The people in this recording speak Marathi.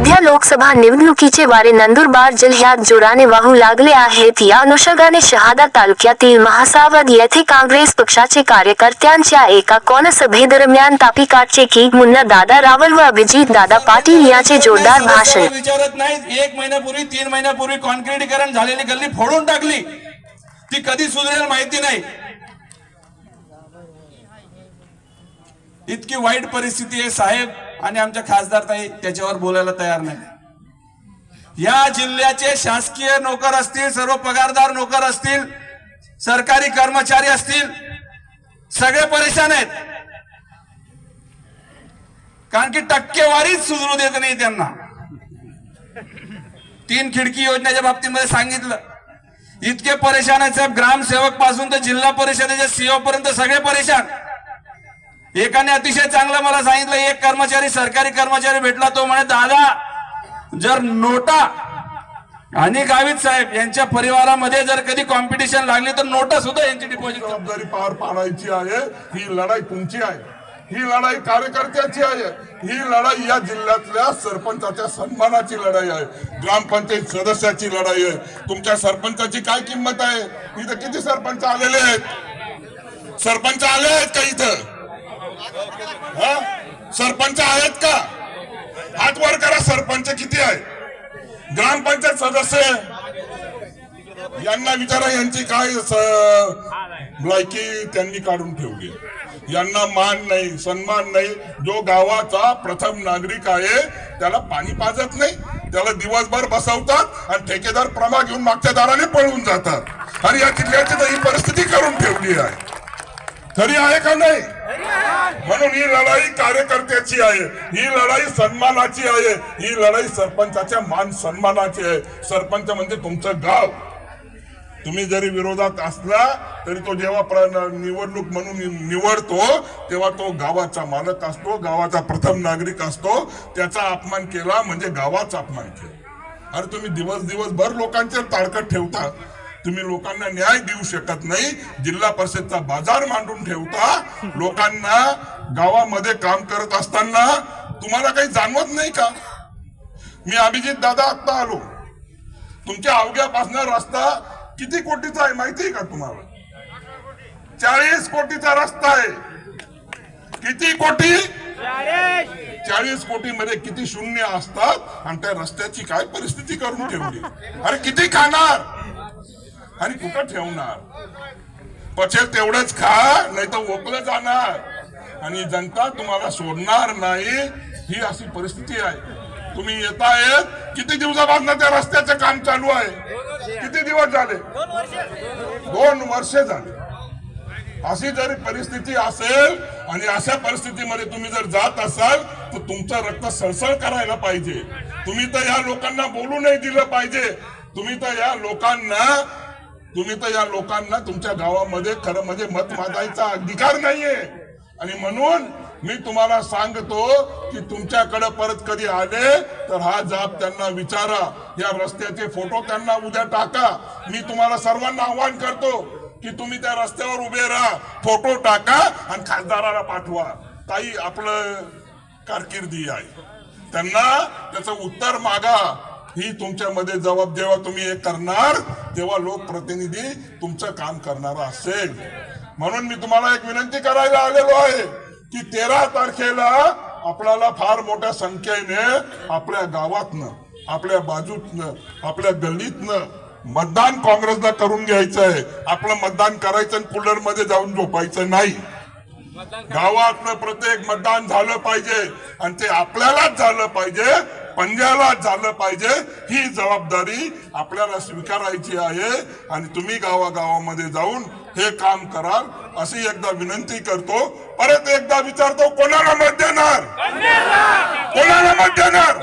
सध्या लोकसभा निवडणुकीचे वारे नंदुरबार जिल्ह्यात जोराने वाहू लागले आहेत. या अनुषंगाने शहादा तालुक्यातील महासावद येथे काँग्रेस पक्षाचे कार्यकर्त्यांच्या एका कोनसभेदरम्यान तापी काटचे की मुन्ना दादा रावल व अभिजित दादा पाटील यांचे जोरदार भाषण. विचारत नाही. एक महिन्यापूर्वी तीन महिन्यापूर्वी कॉन्क्रिटीकरण झालेली गल्ली फोडून टाकली. ती कधी सुधारेल माहिती नाही. इतकी वाईट परिस्थिती आहे साहेब. आणि आमच्या खासदार ताई त्याच्यावर बोलायला तयार नाही या जिल्ह्याचे शासकीय नोकर असतील सर्व पगारदार नोकर असतील सरकारी कर्मचारी असतील सगळे परेशान आहेत. कारण की टक्केवारीच सुधरू देत नाही त्यांना. तीन खिडकी योजनेच्या बाबतीमध्ये सांगितलं. इतके परेशान आहेत साहेब ग्रामसेवकपासून तर जिल्हा परिषदेच्या सीओ पर्यंत सगळे परेशान. एकाने अतिशय चांगलं मला सांगितलं एक कर्मचारी सरकारी कर्मचारी भेटला तो म्हणे दादा जर नोटा आणि गावित साहेब यांच्या परिवारामध्ये जर कधी कॉम्पिटिशन लागली तर नोटा सुद्धा यांची डिपॉझिट जबाबदारी पार पाडायची आहे ही लढाई तुमची आहे. ही लढाई कार्यकर्त्याची आहे. ही लढाई या जिल्ह्यातल्या सरपंचाच्या सन्मानाची लढाई आहे. ग्रामपंचायत सदस्याची लढाई आहे. तुमच्या सरपंचाची काय किंमत आहे? इथं किती सरपंच आलेले आहेत? सरपंच आले आहेत का इथं? सरपंच आहेत का? हात वर करा सरपंच किती आहे? ग्रामपंचायत सदस्य यांना विचारा यांची काय लायकी त्यांनी काढून ठेवली यांना मान नाही सन्मान नाही. जो गावाचा प्रथम नागरिक आहे त्याला पाणी पाजत नाही. त्याला दिवसभर बसवतात आणि ठेकेदार प्रमा घेऊन मागच्या दाराने पळून जातात. आणि या जिल्ह्याची तर ही परिस्थिती करून ठेवली आहे. खरी आहे का नाही? म्हणून ही लढाई कार्यकर्त्याची आहे. ही लढाई सन्मानाची आहे. ही लढाई सरपंचाच्या मान सन्मानाची आहे. सरपंच म्हणजे तुमचं गाव. तुम्ही जरी विरोधात असला तरी तो जेव्हा निवडणूक म्हणून निवडतो तेव्हा तो गावाचा मालक असतो गावाचा प्रथम नागरिक असतो. त्याचा अपमान केला म्हणजे गावाचा अपमान केला. अरे तुम्ही दिवस दिवसभर लोकांचे ताडकत ठेवता. तुम्ही लोकांना न्याय देऊ शकत नाही. जिल्हा परिषदचा बाजार मांडून ठेवता लोकांना गावामध्ये काम करत असताना तुम्हाला काही जाणवत नाही का? मी अभिजित दादा आत्ता आलो. तुमच्या अवघ्यापासून रस्ता किती कोटीचा आहे माहिती आहे का तुम्हाला? चाळीस कोटीचा रस्ता आहे. किती कोटी? चाळीस कोटी मध्ये किती शून्य असतात आणि त्या रस्त्याची काय परिस्थिती करून ठेवली? अरे किती खाणार? आणि कुठं ठेवणार. पचेल तेवढंच खा नाही तर ओकलं जाणार. आणि जनता तुम्हाला सोडणार नाही. ही अशी परिस्थिती आहे. तुम्ही येतायत किती दिवसापासून त्या रस्त्याचं काम चालू आहे? किती दिवस झाले? दोन वर्ष झाले. अशी जरी परिस्थिती असेल आणि अशा परिस्थितीमध्ये तुम्ही जर जात असाल तर तुमचं रक्त सळसळ करायला पाहिजे. तुम्ही तर या लोकांना बोलू नाही दिलं पाहिजे. तुम्ही तर या लोकांना तुम्ही तर या लोकांना तुमच्या गावामध्ये खरं म्हणजे मत मागायचा अधिकार नाहीये. आणि म्हणून मी तुम्हाला सांगतो की तुमच्याकडे परत कधी आले तर हा जाब त्यांना विचारा. या रस्त्याचे फोटो त्यांना उद्या टाका. मी तुम्हाला सर्वांना आव्हान करतो की तुम्ही त्या रस्त्यावर उभे राहा फोटो टाका आणि खासदाराला पाठवा. ताई आपलं कारकिर्दी आहे. त्यांना त्याचं उत्तर मागा. ही तुमच्यामध्ये जबाब जेव्हा तुम्ही हे करणार तेव्हा लोकप्रतिनिधी तुमचं काम करणार असेल. म्हणून मी तुम्हाला एक विनंती करायला आलेलो आहे की तेरा तारखेला आपल्याला फार मोठ्या संख्येने आपल्या गावातनं आपल्या बाजूतनं आपल्या गल्लीतनं मतदान काँग्रेसला करून घ्यायचं आहे. आपलं मतदान करायचं आणि कूलरमध्ये जाऊन झोपायचं नाही. गावातलं प्रत्येक मतदान झालं पाहिजे आणि ते आपल्यालाच झालं पाहिजे पंजालाच झालं पाहिजे ही जबाबदारी आपल्याला स्वीकारायची आहे आणि तुम्ही गावागावामध्ये जाऊन हे काम कराल अशी एकदा विनंती करतो. परत एकदा विचारतो कोणाला मत देणार? कोणाला मत देणार?